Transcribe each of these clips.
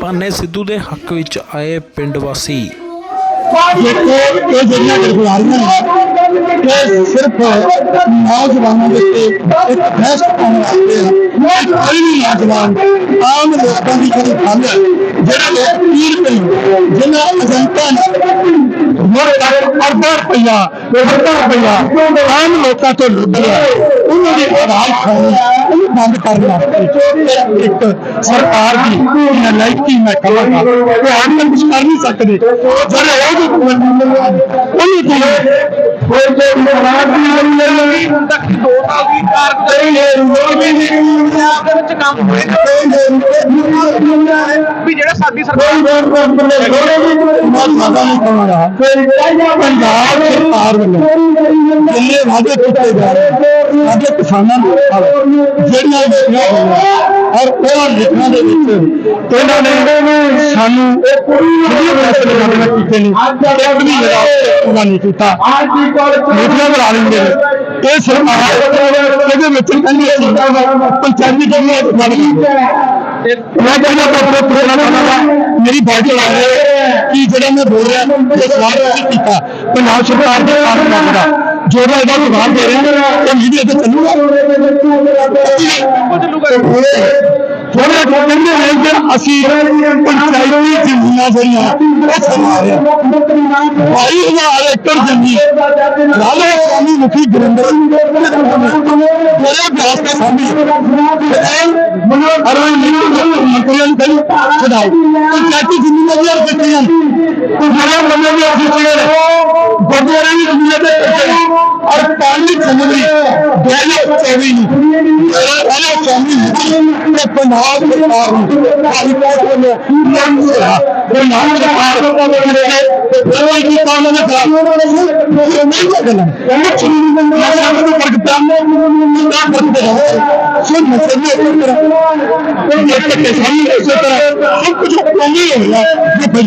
ਭਾਨੇ ਸਿੱਧੂ ਦੇ ਹੱਕ ਵਿੱਚ ਆਏ ਪਿੰਡ ਵਾਸੀ। ਦੇਖੋ ਇਹ ਜਿਹੜੀਆਂ ਗਰਗਵਾਰੀਆਂ ਨੇ, ਇਹ ਸਿਰਫ ਨੌਜਵਾਨਾਂ ਦੇ ਇੱਕ ਬਹਿਸ ਪਾਉਣ ਵਾਸਤੇ ਆ। ਕੋਈ ਵੀ ਨੌਜਵਾਨ, ਆਮ ਲੋਕਾਂ ਦੀ ਜਿਹੜੀ ਗੱਲ ਹੈ, ਜਿਹੜਾ ਲੋਕ ਪੀਰ ਪਈ ਜਿਨ੍ਹਾਂ ਏਜੰਟਾਂ ਨੇ ਮੋੜ ਤੱਕ ਅਰਬਾਂ ਰੁਪਈਆ ਅਰਬਾਂ ਰੁਪਈਆ, ਆਮ ਲੋਕਾਂ ਤੋਂ ਲੁੱਟ ਉਹਨਾਂ ਦੀ ਆਵਾਜ਼ ਖਾਣੀ ਉਹਨੂੰ ਬੰਦ ਕਰਨ ਵਾਸਤੇ ਇੱਕ ਸਰਕਾਰ ਦੀ ਨਲਾਇਕੀ ਮੈਂ ਕਹਾਂਗਾ ਉਹ ਆਮ ਤਾਂ ਕੁਝ ਕਰ ਨਹੀਂ ਸਕਦੇ ਜਿਹੜੇ ਉਹਦੇ ਉਹਨੂੰ ਤੋਂ ਕੋਈ ਜੇ ਮਹਾਰਾਜ ਦੀ ਲੜੀ ਹੁਣ ਤੱਕ ਦੋ ਸਾਲ ਦੀ ਕਾਰਗੁਜ਼ਾਰੀ ਨੇ ਰੋਜ਼ੀ ਦੀ ਪੰਜਾਬ ਦੇ ਵਿੱਚ ਕੰਮ ਹੋਏ ਵੀ ਜਿਹੜਾ ਸਾਡੀ ਸਰਕਾਰ ਬਹੁਤ ਜ਼ਿਆਦਾ ਨਹੀਂ ਕਹਾਂਗਾ ਪੰਜਾਬ ਸਰਕਾਰ ਵੱਲੋਂ ਜਿੰਨੇ ਵਾਅਦੇ ਕੀਤੇ ਜਾ ਰਹੇ ਸਾਡੇ ਕਿਸਾਨਾਂ ਨੂੰ ਜਿਹੜੀਆਂ ਲਿਖੀਆਂ ਹੋਈਆਂ ਔਰ ਉਹਨਾਂ ਲਿਖਾਂ ਦੇ ਵਿੱਚ ਇਹਨਾਂ ਨੇ ਸਾਨੂੰ ਜਿਹੜੀਆਂ ਫੈਸਲੇ ਕਰਨਾ ਕੀਤੇ ਨੇ ਇੱਕ ਵੀ ਜਿਹੜਾ ਪੂਰਾ ਨਹੀਂ ਕੀਤਾ। ਨੀਤੀਆਂ ਬਣਾ ਲੈਂਦੇ ਨੇ। ਇਹ ਸਰਕਾਰ ਇਹਦੇ ਵਿੱਚ ਕਹਿੰਦੀ ਸੀ ਪੰਚਾਇਤੀ ਜਿਹੜੀਆਂ ਬਣ ਮੈਂ ਕਹਿੰਦਾ ਡਾਕਟਰ ਪੁਰਾਣਾ ਮੇਰੀ ਬਾਤ ਲਾ ਰਿਹਾ ਕਿ ਜਿਹੜਾ ਮੈਂ ਬੋਲ ਰਿਹਾ ਇਹ ਸਵਾਲ ਕੀਤਾ। ਪੰਜਾਬ ਸਰਕਾਰ ਦੇ ਕਾਰਨ ਦਾ ਜੋ ਮੈਂ ਇਹਦਾ ਜਵਾਬ ਦੇ ਰਿਹਾ ਇਹ ਮੀਡੀਆ ਤੇ ਚੱਲੂਗਾ ਥੋੜੇ ਕਹਿੰਦੇ ਨੇ ਕਿ ਅਸੀਂ ਪੰਚਾਇਤੀ ਜ਼ਮੀਨਾਂ ਜਿਹੜੀਆਂ ਉਹ ਸਮਾ ਰਹੇ ਹਾਂ ਭਾਈ ਹਜ਼ਾਰ ਏਕੜ ਜ਼ਮੀਨ ਲਾਲੇ ਸਵਾਮੀ ਮੁਖੀ ਗੁਰਿੰਦਰ ਮੇਰੇ ਬਿਆਸ ਦੇ ਸਾਹਮਣੇ ਅਰੇ ਮੰਤਰੀਆਂ ਨੂੰ ਕਹੀ ਛਡਾਓ ਪੰਚਾਇਤੀ ਜ਼ਮੀਨਾਂ ਵੀ ਅਰ ਦਿੱਤੀਆਂ ਜਿਹੜੇ ਬੰਦੇ ਵੀ ਅਸੀਂ ਚੜੇ family family hello family hello family ये पंजाब सरकार हाईकोर्ट में मामले रहा पंजाब सरकार को लेके फेडरल की कानून था ये नहीं गलत ये चीज़ में करता हूँ क्या करते हैं सिर्फ़ मसले इस तरह कोई एक के सामने इस तरह सब कुछ होंगे ये भाई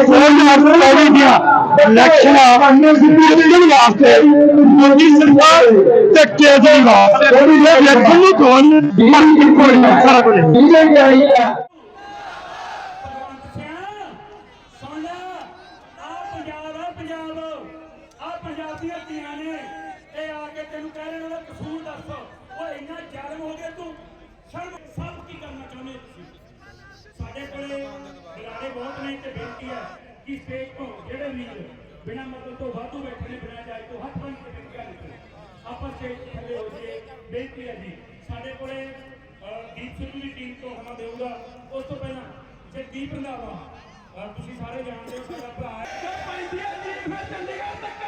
ਬੰਦਾ ਹੀ ਕਪੀਆ ਇਲੈਕਸ਼ਨ ਸਿੱਧੀ ਵਾਸਤੇ ਮੋਦੀ ਸਰਕਾਰ ਤੇ ਕੇਜਰੀਵਾਲ ਇਹ ਇਲੈਕਸ਼ਨ ਨੂੰ ਕੋਣ ਬਾਕੀ ਕੋਈ ਸਾਰਾ ਕੁਝ ਭਗਵੰਤ ਸਿਆ ਸੁਣ ਲੈ ਆ। ਪੰਜਾਬ ਆ ਪੰਜਾਬ ਆ ਪੰਜਾਬ ਦੀਆਂ ਧੀਆਂ ਨੇ ਇਹ ਆ ਕੇ ਤੈਨੂੰ ਕਹਿ ਰਹੇ ਨੇ ਕਸੂਰ ਦੱਸ ਉਹ ਇੰਨਾ ਜ਼ਾਲਮ ਹੋ ਗਿਆ ਤੂੰ ਸ਼ਰਮ ਸਭ ਕੀ ਕਰਨਾ ਚਾਹੁੰਦੇ ਹੋ ਤੁਸੀਂ ਸਾਡੇ ਕੋਲੇ ਬੁਲਾਰੇ ਬਹੁਤ ਨੇ ਤੇ ਬੇਨਤੀ ਹੈ ਕਿ ਸਟੇਜ ਤੋਂ ਜਿਹੜੇ ਵੀ ਬਿਨਾਂ ਮਤਲਬ ਤੋਂ ਵਾਧੂ ਬੈਠੇ ਨੇ ਬਿਨਾਂ ਜਾਇ ਤੋਂ ਹੱਥ ਬੰਨ ਕੇ ਬੇਨਤੀ ਕਰਦੇ ਆਪਾਂ ਸਟੇਜ ਤੋਂ ਥੱਲੇ ਹੋ ਜਾਈਏ ਬੇਨਤੀ ਹੈ ਜੀ ਸਾਡੇ ਕੋਲੇ ਅਹ, ਦੀਪ ਸਿੱਧੂ ਦੀ ਟੀਮ ਤੋਂ ਹਮਾ ਦੇਊਗਾ ਉਸ ਤੋਂ ਪਹਿਲਾਂ ਜਗਦੀਪ ਰੰਧਾਵਾ ਅਹ, ਤੁਸੀਂ ਸਾਰੇ ਜਾਣਦੇ ਹੋ ਸਾਡਾ ਭਰਾ ਹੈ ਪੈਂਦੀ ਹੈ ਜੀ ਫਿਰ ਚੰਡੀਗੜ੍ਹ ਤੱਕ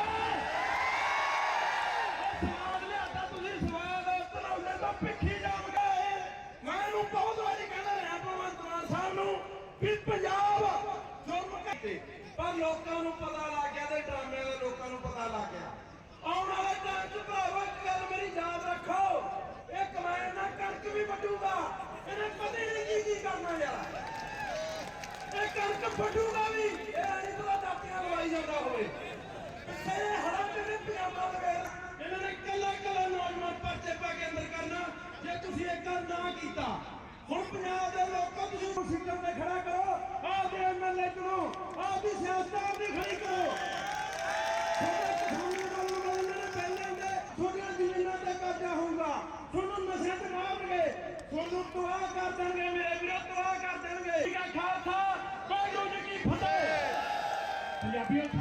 ਲੋਕਾਂ ਨੂੰ ਪਤਾ ਲੱਗ ਗਿਆ ਤੇ ਡਰਾਮਿਆਂ ਦਾ ਲੋਕਾਂ ਨੂੰ ਪਤਾ ਲੱਗ ਗਿਆ। ਆਉਣ ਵਾਲੇ ਟਾਈਮ 'ਚ ਭਰਾਵਾ, ਇੱਕ ਗੱਲ ਮੇਰੀ ਯਾਦ ਰੱਖੋ। ਇਹ ਕਮਾਇਣ ਨਾਲ ਕਣਕ ਵੀ ਵੱਢੂਗਾ, ਇਹਨੇ ਕਦੇ ਨਹੀਂ ਕੀ ਕੀ ਕਰਨਾ ਯਾਰ। ਇਹ ਕਣਕ ਵੱਢੂਗਾ ਵੀ, ਇਹ ਨਹੀਂ ਪਤਾ ਦਾਤੀਆਂ ਲਵਾਈ ਜਾਂਦਾ ਹੋਵੇ। ਇਹ ਹਰਾ ਕਿਵੇਂ ਪਜਾਮਾ ਵਗੈਰਾ ਇਹਨਾਂ ਨੇ ਕੱਲਾ ਕੱਲਾ ਨੌਜਵਾਨ ਪਰਚੇ ਪਾ ਕੇ ਅੰਦਰ ਕਰਨਾ। ਜੇ ਤੁਸੀਂ ਇਹ ਗੱਲ ਨਾ ਕੀਤਾ, ਹੁਣ ਪੰਜਾਬ ਦੇ ਲੋਕਾਂ ਤੁਸੀਂ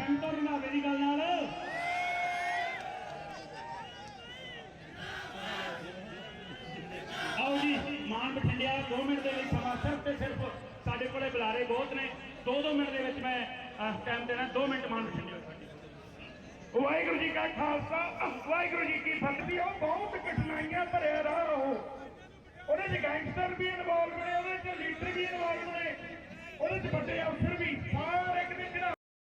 ਪੰਜਾਬੀਓ ਸਹਿਮਤ ਨਾ ਮੇਰੀ ਗੱਲ ਨਾਲ। ਆਓ ਜੀ, ਮਾਨ ਬਠਿੰਡਿਆ 2 ਮਿੰਟ ਦੇ ਲਈ ਸਮਾਂ ਸਿਰਫ ਤੇ ਸਿਰਫ ਸਾਡੇ ਕੋਲੇ ਬੁਲਾਰੇ ਬਹੁਤ ਨੇ। 2-2 ਮਿੰਟ ਦੇ ਵਿੱਚ ਮੈਂ ਟਾਈਮ ਦੇਣਾ 2 ਮਿੰਟ ਮਾਨ ਬਠਿੰਡਿਆ ਵਾਹਿਗੁਰੂ ਜੀ ਕਾ ਖਾਲਸਾ, ਵਾਹਿਗੁਰੂ ਜੀ ਕੀ ਫਤਿਹ ਉਹ ਬਹੁਤ ਕਠਿਨਾਈਆਂ ਭਰਿਆ ਰਾਹ ਰਹੋ। ਉਹਦੇ ਚ ਗੈਂਗਸਟਰ ਵੀ ਇਨਵੋਲਵ ਨੇ, ਉਹਦੇ ਚ ਲੀਡਰ ਵੀ ਇਨਵੋਲਵ ਨੇ, ਉਹਦੇ ਚ ਵੱਡੇ ਅਫਸਰ ਵੀ